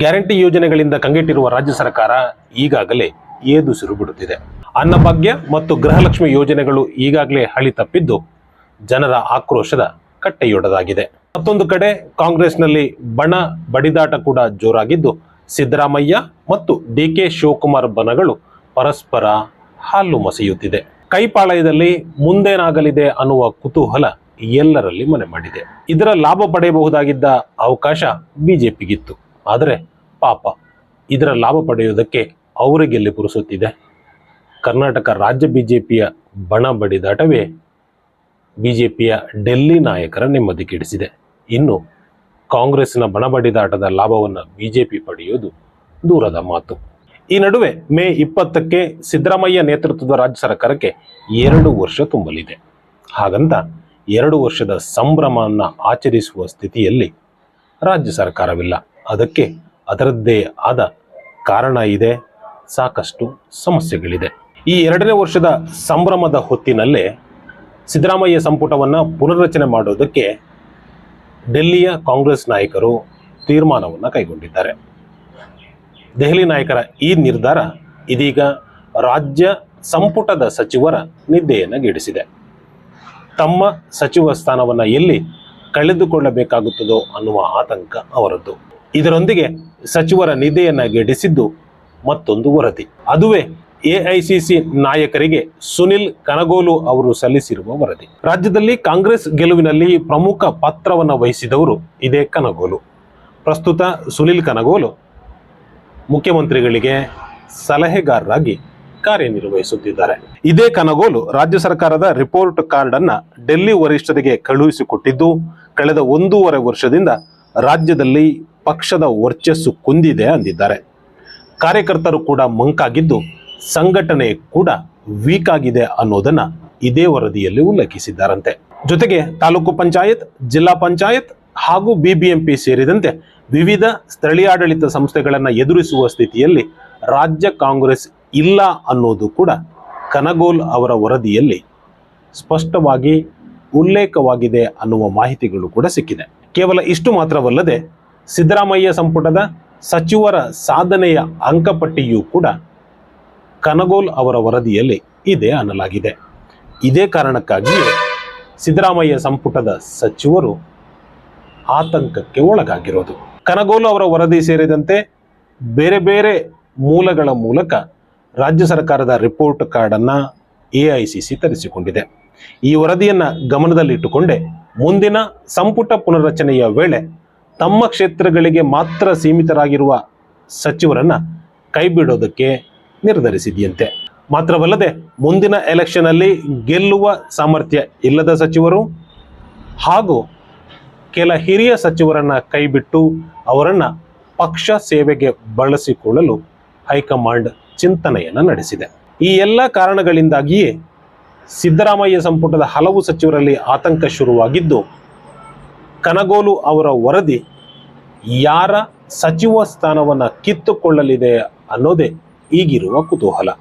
Guarantee ಯೋಜನೆಗಳಿಂದ ಕಂಗೆಟ್ಟಿರುವ ರಾಜ್ಯ ಸರ್ಕಾರ ಈಗಾಗಲೇ ಏದುಸಿರು ಬಿಡುತ್ತಿದೆ. ಅನ್ನಭಾಗ್ಯ ಮತ್ತು ಗೃಹಲಕ್ಷ್ಮಿ ಯೋಜನೆಗಳು ಈಗಾಗಲೇ ಹಳಿ ತಪ್ಪಿದ್ದು ಜನರ ಆಕ್ರೋಶದ ಕಟ್ಟೆಯೊಡದಾಗಿದೆ. ಮತ್ತೊಂದು ಕಡೆ ಕಾಂಗ್ರೆಸ್ನಲ್ಲಿ ಬಣ ಬಡಿದಾಟ ಕೂಡ ಜೋರಾಗಿದ್ದು ಸಿದ್ದರಾಮಯ್ಯ ಮತ್ತು ಡಿ ಕೆ ಶಿವಕುಮಾರ್ ಬಣಗಳು ಪರಸ್ಪರ ಹಾಲು ಮಸೆಯುತ್ತಿದೆ. ಕೈಪಾಳಯದಲ್ಲಿ ಮುಂದೇನಾಗಲಿದೆ ಅನ್ನುವ ಕುತೂಹಲ ಎಲ್ಲರಲ್ಲಿ ಮನೆ ಮಾಡಿದೆ. ಇದರ ಲಾಭ ಪಡೆಯಬಹುದಾಗಿದ್ದ ಅವಕಾಶ ಬಿಜೆಪಿಗಿತ್ತು. ಆದರೆ ಪಾಪ ಇದರ ಲಾಭ ಪಡೆಯುವುದಕ್ಕೆ ಅವರಿಗೆಲ್ಲಿ ಪುರುಸುತ್ತಿದೆ. ಕರ್ನಾಟಕ ರಾಜ್ಯ ಬಿ ಜೆ ಪಿಯ ಬಣ ಬಡಿದಾಟವೇ ಬಿ ಜೆ ಪಿಯ ಡೆಲ್ಲಿ ನಾಯಕರ ನೆಮ್ಮದಿ ಕೆಡಿಸಿದೆ. ಇನ್ನು ಕಾಂಗ್ರೆಸ್ನ ಬಣ ಬಡಿದಾಟದ ಲಾಭವನ್ನು ಬಿ ಜೆ ಪಿ ಪಡೆಯುವುದು ದೂರದ ಮಾತು. ಈ ನಡುವೆ ಮೇ ಇಪ್ಪತ್ತಕ್ಕೆ ಸಿದ್ದರಾಮಯ್ಯ ನೇತೃತ್ವದ ರಾಜ್ಯ ಸರ್ಕಾರಕ್ಕೆ ಎರಡು ವರ್ಷ ತುಂಬಲಿದೆ. ಹಾಗಂತ ಎರಡು ವರ್ಷದ ಸಂಭ್ರಮವನ್ನು ಆಚರಿಸುವ ಸ್ಥಿತಿಯಲ್ಲಿ ರಾಜ್ಯ ಸರ್ಕಾರವಿಲ್ಲ. ಅದಕ್ಕೆ ಅದರದ್ದೇ ಆದ ಕಾರಣ ಇದೆ. ಸಾಕಷ್ಟು ಸಮಸ್ಯೆಗಳಿದೆ. ಈ ಎರಡನೇ ವರ್ಷದ ಸಂಭ್ರಮದ ಹೊತ್ತಿನಲ್ಲೇ ಸಿದ್ದರಾಮಯ್ಯ ಸಂಪುಟವನ್ನು ಪುನರ್ರಚನೆ ಮಾಡೋದಕ್ಕೆ ಡೆಲ್ಲಿಯ ಕಾಂಗ್ರೆಸ್ ನಾಯಕರು ತೀರ್ಮಾನವನ್ನು ಕೈಗೊಂಡಿದ್ದಾರೆ. ದೆಹಲಿ ನಾಯಕರ ಈ ನಿರ್ಧಾರ ಇದೀಗ ರಾಜ್ಯ ಸಂಪುಟದ ಸಚಿವರ ನಿದ್ದೆಯನ್ನು ಗಿಡಿಸಿದೆ. ತಮ್ಮ ಸಚಿವ ಸ್ಥಾನವನ್ನು ಎಲ್ಲಿ ಕಳೆದುಕೊಳ್ಳಬೇಕಾಗುತ್ತದೋ ಅನ್ನುವ ಆತಂಕ ಅವರದ್ದು. ಇದರೊಂದಿಗೆ ಸಚಿವರ ನಿದ್ದೆಯನ್ನು ಗೆಡಿಸಿದ್ದು ಮತ್ತೊಂದು ವರದಿ. ಅದುವೇ ಎಐಸಿಸಿ ನಾಯಕರಿಗೆ ಸುನಿಲ್ ಕನಗೋಲು ಅವರು ಸಲ್ಲಿಸಿರುವ ವರದಿ. ರಾಜ್ಯದಲ್ಲಿ ಕಾಂಗ್ರೆಸ್ ಗೆಲುವಿನಲ್ಲಿ ಪ್ರಮುಖ ಪಾತ್ರವನ್ನು ವಹಿಸಿದವರು ಇದೇ ಕನಗೋಲು. ಪ್ರಸ್ತುತ ಸುನಿಲ್ ಕನಗೋಲು ಮುಖ್ಯಮಂತ್ರಿಗಳಿಗೆ ಸಲಹೆಗಾರರಾಗಿ ಕಾರ್ಯನಿರ್ವಹಿಸುತ್ತಿದ್ದಾರೆ. ಇದೇ ಕನಗೋಲು ರಾಜ್ಯ ಸರ್ಕಾರದ ರಿಪೋರ್ಟ್ ಕಾರ್ಡ್ ಅನ್ನ ಡೆಲ್ಲಿ ವರಿಷ್ಠರಿಗೆ ಕಳುಹಿಸಿಕೊಟ್ಟಿದ್ದು, ಕಳೆದ ಒಂದೂವರೆ ವರ್ಷದಿಂದ ರಾಜ್ಯದಲ್ಲಿ ಪಕ್ಷದ ವರ್ಚಸ್ಸು ಕುಂದಿದೆ ಅಂದಿದ್ದಾರೆ. ಕಾರ್ಯಕರ್ತರು ಕೂಡ ಮಂಕಾಗಿದ್ದು ಸಂಘಟನೆ ಕೂಡ ವೀಕ್ ಆಗಿದೆ ಅನ್ನೋದನ್ನ ಇದೇ ವರದಿಯಲ್ಲಿ ಉಲ್ಲೇಖಿಸಿದ್ದಾರಂತೆ. ಜೊತೆಗೆ ತಾಲೂಕು ಪಂಚಾಯತ್, ಜಿಲ್ಲಾ ಪಂಚಾಯತ್ ಹಾಗೂ ಬಿಬಿಎಂಪಿ ಸೇರಿದಂತೆ ವಿವಿಧ ಸ್ಥಳೀಯಾಡಳಿತ ಸಂಸ್ಥೆಗಳನ್ನು ಎದುರಿಸುವ ಸ್ಥಿತಿಯಲ್ಲಿ ರಾಜ್ಯ ಕಾಂಗ್ರೆಸ್ ಇಲ್ಲ ಅನ್ನೋದು ಕೂಡ ಕನಗೋಲ್ ಅವರ ವರದಿಯಲ್ಲಿ ಸ್ಪಷ್ಟವಾಗಿ ಉಲ್ಲೇಖವಾಗಿದೆ ಅನ್ನುವ ಮಾಹಿತಿಗಳು ಕೂಡ ಸಿಕ್ಕಿದೆ. ಕೇವಲ ಇಷ್ಟು ಮಾತ್ರವಲ್ಲದೆ ಸಿದ್ದರಾಮಯ್ಯ ಸಂಪುಟದ ಸಚಿವರ ಸಾಧನೆಯ ಅಂಕಪಟ್ಟಿಯೂ ಕೂಡ ಕನಗೋಲ್ ಅವರ ವರದಿಯಲ್ಲಿ ಇದೆ ಅನ್ನಲಾಗಿದೆ. ಇದೇ ಕಾರಣಕ್ಕಾಗಿಯೇ ಸಿದ್ದರಾಮಯ್ಯ ಸಂಪುಟದ ಸಚಿವರು ಆತಂಕಕ್ಕೆ ಒಳಗಾಗಿರೋದು. ಕನಗೋಲ್ ಅವರ ವರದಿ ಸೇರಿದಂತೆ ಬೇರೆ ಬೇರೆ ಮೂಲಗಳ ಮೂಲಕ ರಾಜ್ಯ ಸರ್ಕಾರದ ರಿಪೋರ್ಟ್ ಕಾರ್ಡನ್ನು ಎ ಐ ಸಿ ಸಿ ತರಿಸಿಕೊಂಡಿದೆ. ಈ ವರದಿಯನ್ನು ಗಮನದಲ್ಲಿಟ್ಟುಕೊಂಡೇ ಮುಂದಿನ ಸಂಪುಟ ಪುನರ್ರಚನೆಯ ವೇಳೆ ತಮ್ಮ ಕ್ಷೇತ್ರಗಳಿಗೆ ಮಾತ್ರ ಸೀಮಿತರಾಗಿರುವ ಸಚಿವರನ್ನ ಕೈಬಿಡೋದಕ್ಕೆ ನಿರ್ಧರಿಸಿದೆಯಂತೆ. ಮಾತ್ರವಲ್ಲದೆ ಮುಂದಿನ ಎಲೆಕ್ಷನ್ ಅಲ್ಲಿ ಗೆಲ್ಲುವ ಸಾಮರ್ಥ್ಯ ಇಲ್ಲದ ಸಚಿವರು ಹಾಗೂ ಕೆಲ ಹಿರಿಯ ಸಚಿವರನ್ನ ಕೈಬಿಟ್ಟು ಅವರನ್ನ ಪಕ್ಷ ಸೇವೆಗೆ ಬಳಸಿಕೊಳ್ಳಲು ಹೈಕಮಾಂಡ್ ಚಿಂತನೆಯನ್ನು ನಡೆಸಿದೆ. ಈ ಎಲ್ಲ ಕಾರಣಗಳಿಂದಾಗಿಯೇ ಸಿದ್ದರಾಮಯ್ಯ ಸಂಪುಟದ ಹಲವು ಸಚಿವರಲ್ಲಿ ಆತಂಕ ಶುರುವಾಗಿದ್ದು ಕನಗೋಲು ಅವರ ವರದಿ ಯಾರ ಸಚಿವ ಸ್ಥಾನವನ್ನು ಕಿತ್ತುಕೊಳ್ಳಲಿದೆ ಅನ್ನೋದೇ ಈಗಿರುವ ಕುತೂಹಲ.